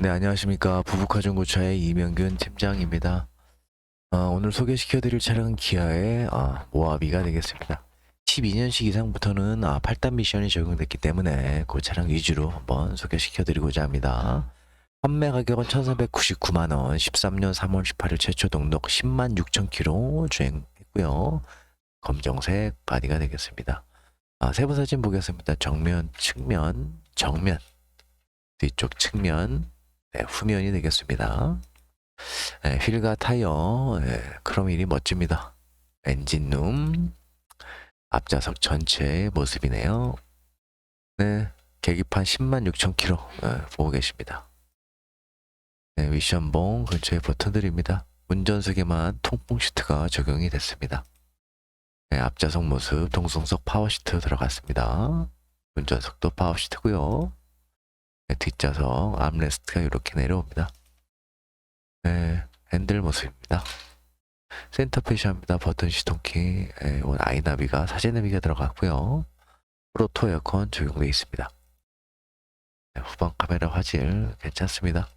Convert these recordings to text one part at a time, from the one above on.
네, 안녕하십니까. 부부카 중고차의 이명균 팀장입니다. 아, 오늘 소개시켜드릴 차량은 기아의 아, 모하비가 되겠습니다. 12년식 이상부터는 아, 8단 미션이 적용됐기 때문에 그 차량 위주로 한번 소개시켜드리고자 합니다. 판매 가격은 1,499만원, 13년 3월 18일 최초 등록 10만 6천 킬로 주행했고요. 검정색 바디가 되겠습니다. 아, 세부 사진 보겠습니다. 정면, 측면, 정면, 뒤쪽 측면, 네, 후면이 되겠습니다. 네, 휠과 타이어, 네, 크롬 힐이 멋집니다. 엔진룸, 앞좌석 전체의 모습이네요. 네, 계기판 10만 6천 킬로 네, 보고 계십니다. 네, 미션봉 근처에 버튼들입니다. 운전석에만 통풍 시트가 적용이 됐습니다. 네, 앞좌석 모습 동승석 파워 시트 들어갔습니다. 운전석도 파워 시트고요. 네, 뒷좌석 암레스트가 이렇게 내려옵니다. 네, 핸들 모습입니다. 센터 페시합니다. 버튼 시동키, 네, 아이나비가 사진 나비가 들어갔고요. 프로토 에어컨 적용되어 있습니다. 네, 후방 카메라 화질 괜찮습니다.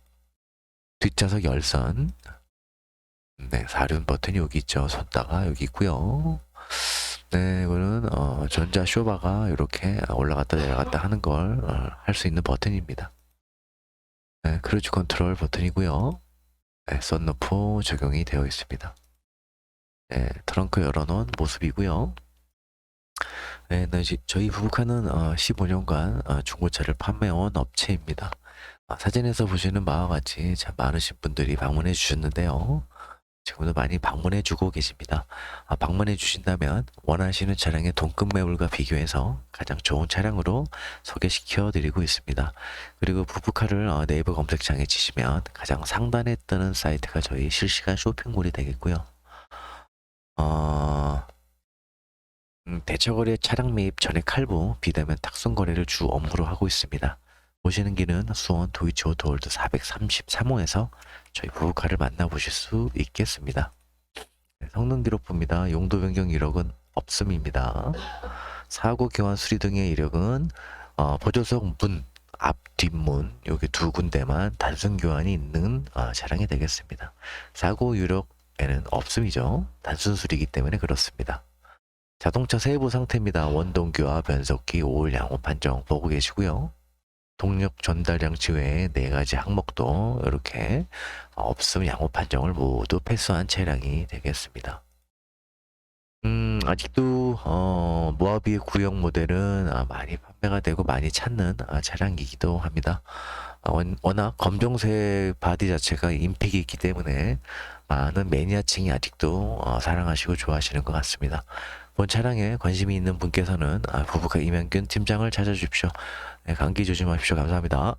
뒷좌석 열선, 네, 사륜 버튼이 여기 있죠. 손다가 여기 있고요. 네, 이거는 어, 전자 쇼바가 이렇게 올라갔다 내려갔다 하는 걸 할 수 있는 버튼입니다. 네, 크루즈 컨트롤 버튼이고요. 네, 썬루프 적용이 되어 있습니다. 네, 트렁크 열어놓은 모습이고요. 네, 네, 지- 저희 부부카는 어, 15년간 어, 중고차를 판매해온 업체입니다. 아, 사진에서 보시는 바와 같이 참 많으신 분들이 방문해 주셨는데요. 지금도 많이 방문해 주고 계십니다. 아, 방문해 주신다면 원하시는 차량의 동급 매물과 비교해서 가장 좋은 차량으로 소개시켜 드리고 있습니다. 그리고 부부카를 어, 네이버 검색창에 치시면 가장 상단에 뜨는 사이트가 저희 실시간 쇼핑몰이 되겠고요. 어, 음, 대처거래 차량 매입 전액 할부, 비대면 탁송 거래를 주 업무로 하고 있습니다. 오시는 길은 수원 도이치 오토월드 433호에서 저희 부부카를 만나보실 수 있겠습니다. 네, 성능 기록부입니다. 용도 변경 이력은 없음입니다. 사고 교환 수리 등의 이력은 어, 보조석 문, 앞, 뒷문 여기 두 군데만 단순 교환이 있는 어, 차량이 되겠습니다. 사고 유력에는 없음이죠. 단순 수리이기 때문에 그렇습니다. 자동차 세부 상태입니다. 원동교와 변속기, 오일 양호 판정 보고 계시고요. 동력 전달 장치 외에 네 가지 항목도 이렇게 없음 양호 판정을 모두 패스한 차량이 되겠습니다. 음, 아직도 어, 모하비의 구형 모델은 아, 많이 판매가 되고 많이 찾는 아, 차량이기도 합니다. 아, 원- 워낙 검정색 바디 자체가 임팩이 있기 때문에 많은 매니아층이 아직도 어, 사랑하시고 좋아하시는 것 같습니다. 본 차량에 관심이 있는 분께서는 아, 부부카 이명균 팀장을 찾아주십시오. 네, 감기 조심하십시오. 감사합니다.